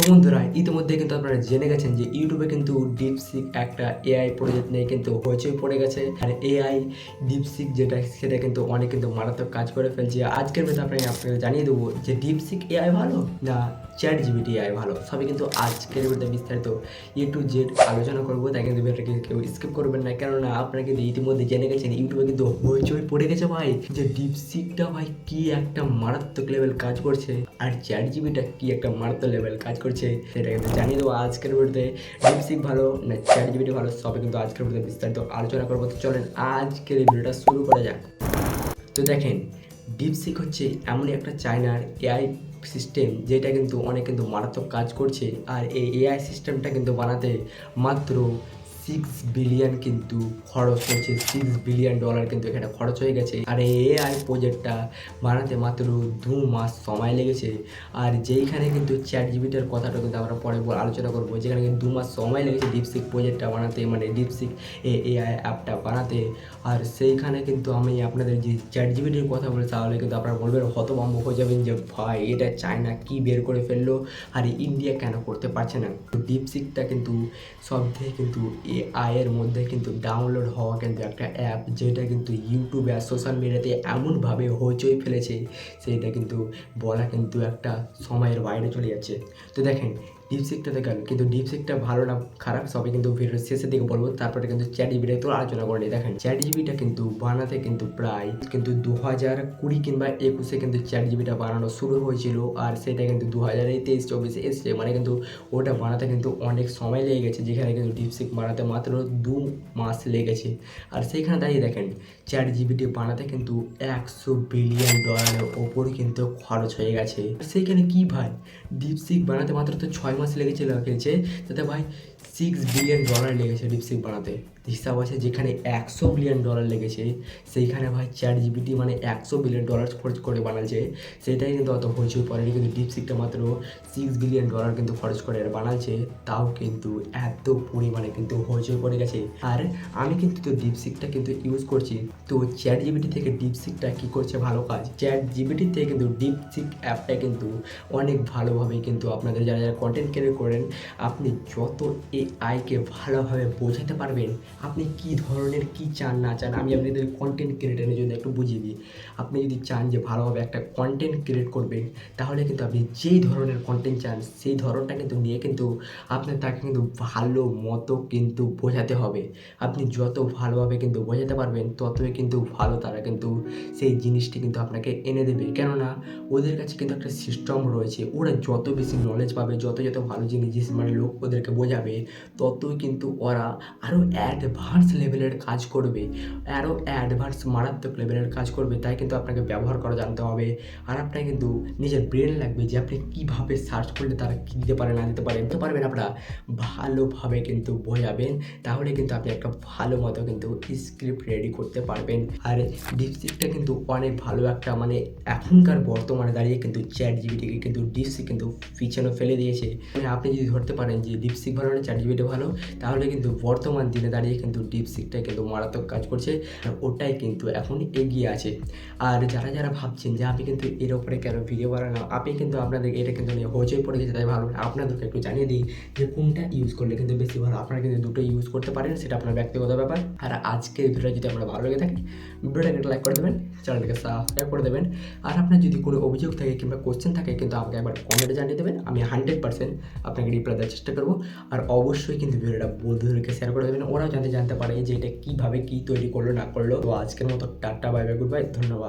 তো বন্ধুরা ইতিমধ্যে কিন্তু আপনারা জেনে গেছেন যে ইউটিউবে কিন্তু ডিপসিক একটা এআই প্রজেক্ট নিয়ে কিন্তু হইচই পড়ে গেছে। আর এআই ডিপসিক যেটা, সেটা কিন্তু অনেক কিন্তু মারাত্মক কাজ করে ফেলছে। আজকের মধ্যে আপনাকে আপনাকে জানিয়ে দেবো যে ডিপসিক এআই ভালো না চ্যাট জিবিটি এআই ভালো? সবই কিন্তু আজকের মধ্যে বিস্তারিত এ টু জেড আলোচনা করব। তাই কিন্তু কেউ স্কিপ করবেন না। কেননা আপনারা কিন্তু ইতিমধ্যে জেনে গেছেন, ইউটিউবে কিন্তু হইচই পড়ে গেছে ভাই। যে ডিপসিকটা ভাই কি একটা মারাত্মক লেভেল কাজ করছে। আর চ্যাট জিবিটা কি একটা মারাত্মক লেভেল কাজ করছে। সেটা কিন্তু জানিয়ে দেবো আজকের ভিডিওতে ডিপসিক ভালো, না চ্যাট জিবিটি ভালো সবে কিন্তু আজকের ভিডিওতে বিস্তারিত আলোচনা করব। তো চলেন, আজকের এই ভিডিওটা শুরু করা যাক। তো দেখেন ডিপসিক হচ্ছে এমনই একটা চায়নার এআই সিস্টেম যেটা কিন্তু অনেক কিন্তু মারাত্মক কাজ করছে। আর এই এআই সিস্টেমটা কিন্তু বানাতে মাত্র সিক্স বিলিয়ন কিন্তু খরচ হয়েছে সিক্স বিলিয়ন ডলার কিন্তু এখানে খরচ হয়ে গেছে। আর এই এআই প্রজেক্টটা বানাতে মাত্র দু মাস সময় লেগেছে। আর যেইখানে কিন্তু চ্যাট জিবিটার কথাটা কিন্তু আমরা পরে আলোচনা করব, যেখানে কিন্তু দু মাস সময় লেগেছে ডিপসিক প্রজেক্টটা বানাতে মানে ডিপসিক এ এআই অ্যাপটা বানাতে। আর সেইখানে কিন্তু আমি আপনাদের যে চ্যাট জিবিটির কথা বলে, তাহলে কিন্তু আপনারা বলবেন, হতভম্ব হয়ে যাবেন যে, ভাই, এটা চায়না কি বের করে ফেলল? আর ইন্ডিয়া কেন করতে পারছে না? ডিপসিকটা কিন্তু সব থেকে কিন্তু এআই এর মধ্যে কিন্তু ডাউনলোড হওয়া কিন্তু একটা অ্যাপ যেটা কিন্তু ইউটিউবে আর সোশ্যাল মিডিয়াতে এমনভাবে হইচই ফেলেছে, সেইটা কিন্তু বলা কিন্তু একটা সময়ের বাইরে চলে যাচ্ছে। তো দেখেন ডিপসিকটা দেখাল কিন্তু ডিপসিকটা ভালো না, খারাপ, সবই কিন্তু ভিডিওর শেষের দিকে বলব, তারপরে কিন্তু চ্যাট জিবিটা তো আলোচনা করে নিই। দেখেন চ্যাট জিবিটা কিন্তু বানাতে কিন্তু প্রায় কিন্তু দু হাজার কুড়ি কিংবা একুশে কিন্তু চ্যাট জিবিটা বানানো শুরু হয়েছিল, আর সেটা কিন্তু দু হাজার তেইশ, চব্বিশে এসছে। মানে কিন্তু ওটা বানাতে কিন্তু অনেক সময় লেগে গেছে, যেখানে কিন্তু ডিপসিক বানাতে মাত্র দু মাস লেগেছে। আর সেইখানে দাঁড়িয়ে দেখেন চ্যাট জিবিটি বানাতে কিন্তু একশো বিলিয়ন ডলারের ওপর কিন্তু খরচ হয়ে গেছে। সেইখানে কি ভাই? ডিপসিক বানাতে মাত্র তো ছয় লেগেছে ফেলছে তাতে ভাই সিক্স বিলিয়ন ডলার লেগেছে ডিপসিক বানাতে। হিসাব আছে যেখানে একশো বিলিয়ন ডলার লেগেছে, সেইখানে ভাই চ্যাট জিবিটি মানে একশো বিলিয়ন ডলার খরচ করে বানাচ্ছে সেটাই কিন্তু অত হইচই পড়েনি, কিন্তু ডিপসিকটা মাত্র সিক্স বিলিয়ন ডলার কিন্তু খরচ করে আর বানাচ্ছে তাও কিন্তু এত পরিমাণে কিন্তু হইচই পড়ে গেছে। আর আমি কিন্তু তো ডিপসিকটা কিন্তু ইউজ করছি। তো চ্যাট জিবিটি থেকে ডিপসিকটা কি করছে ভালো কাজ? চ্যাট জিবিটি থেকে কিন্তু ডিপসিক অ্যাপটা কিন্তু অনেক ভালোভাবে কিন্তু আপনাদের যারা যারা কন্টেন্ট ক্রিয়েট করেন, আপনি যত এ এআইকে ভালোভাবে বোঝাতে পারবেন আপনি কি ধরনের, কি চান না চান, আমি আপনাদের কন্টেন্ট ক্রিয়েটারের জন্য একটু বুঝিয়ে দিই। আপনি যদি চান যে ভালোভাবে একটা কন্টেন্ট ক্রিয়েট করবেন, তাহলে কিন্তু আপনি যেই ধরনের কন্টেন্ট চান, সেই ধরনটা কিন্তু নিয়ে কিন্তু আপনার তাকে কিন্তু ভালো মতো কিন্তু বোঝাতে হবে। আপনি যত ভালোভাবে কিন্তু বোঝাতে পারবেন, ততই কিন্তু ভালো তারা কিন্তু সেই জিনিসটি কিন্তু আপনাকে এনে দেবে। কেননা, ওদের কাছে কিন্তু একটা সিস্টেম রয়েছে। ওরা যত বেশি নলেজ পাবে, যত যত ভালো জিনিস মানে লোক ওদেরকে বোঝাবে, ততই কিন্তু ওরা আরও অ্যাডভান্স লেভেলের কাজ করবে আরও অ্যাডভান্স মারাত্মক লেভেলের কাজ করবে, তাই কিন্তু আপনাকে ব্যবহার করা জানতে হবে। আর আপনার কিন্তু নিজের ব্রেন লাগবে যে আপনি কীভাবে সার্চ করলে তারা কী দিতে পারে, না দিতে পারে তো পারবেন আপনারা? ভালোভাবে কিন্তু বোঝাবেন, তাহলে কিন্তু আপনি একটা ভালো মতো কিন্তু স্ক্রিপ্ট রেডি করতে পারবেন। আর ডিপসিকটা কিন্তু অনেক ভালো একটা মানে এখনকার বর্তমানে দাঁড়িয়ে কিন্তু চ্যাট জিবিটিকে কিন্তু ডিপসিক কিন্তু পিছনে ফেলে দিয়েছে। মানে আপনি যদি ধরতে পারেন যে ডিপসিক ভালো না চ্যাট জিবিটি ভালো, তাহলে কিন্তু বর্তমান দিনে দাঁড়িয়ে কিন্তু ডিপসিকটা কিন্তু মারাত্মক কাজ করছে ওটাই কিন্তু এখন এগিয়ে আছে। আর যারা যারা ভাবছেন যে আমি কিন্তু এর ওপরে কেন ভিডিও বানালাম আপনি কিন্তু আপনাদের এটা কিন্তু নিয়ে হইচই পড়ে গেছে, তাই ভালো আপনাদেরকে একটু জানিয়ে দিই যে কোনটা ইউজ করলে কিন্তু বেশি ভালো, আপনারা কিন্তু দুটো ইউজ করতে পারেন, সেটা আপনার ব্যক্তিগত ব্যাপার। আর আজকের ভিডিওটা যদি আপনার ভালো লেগে থাকে, ভিডিওটাকে একটা লাইক করে দেবেন, চ্যানেলটাকে সাবস্ক্রাইব করে দেবেন। আর আপনার যদি কোনো অভিযোগ থাকে কিংবা কোশ্চেন থাকে, কিন্তু আমাকে একবার কমেন্টে জানিয়ে দেবেন, আমি হান্ড্রেড পার্সেন্ট আপনাকে রিপ্লাই দেওয়ার চেষ্টা করব। আর অবশ্যই কিন্তু ভিডিওটা বন্ধুদেরকে শেয়ার করে দেবেন, ওরাও জানতে জানতে পারে যে এটা কীভাবে কি তৈরি করল, না করল। তো আজকের মতো tata, bye bye goodbye ধন্যবাদ।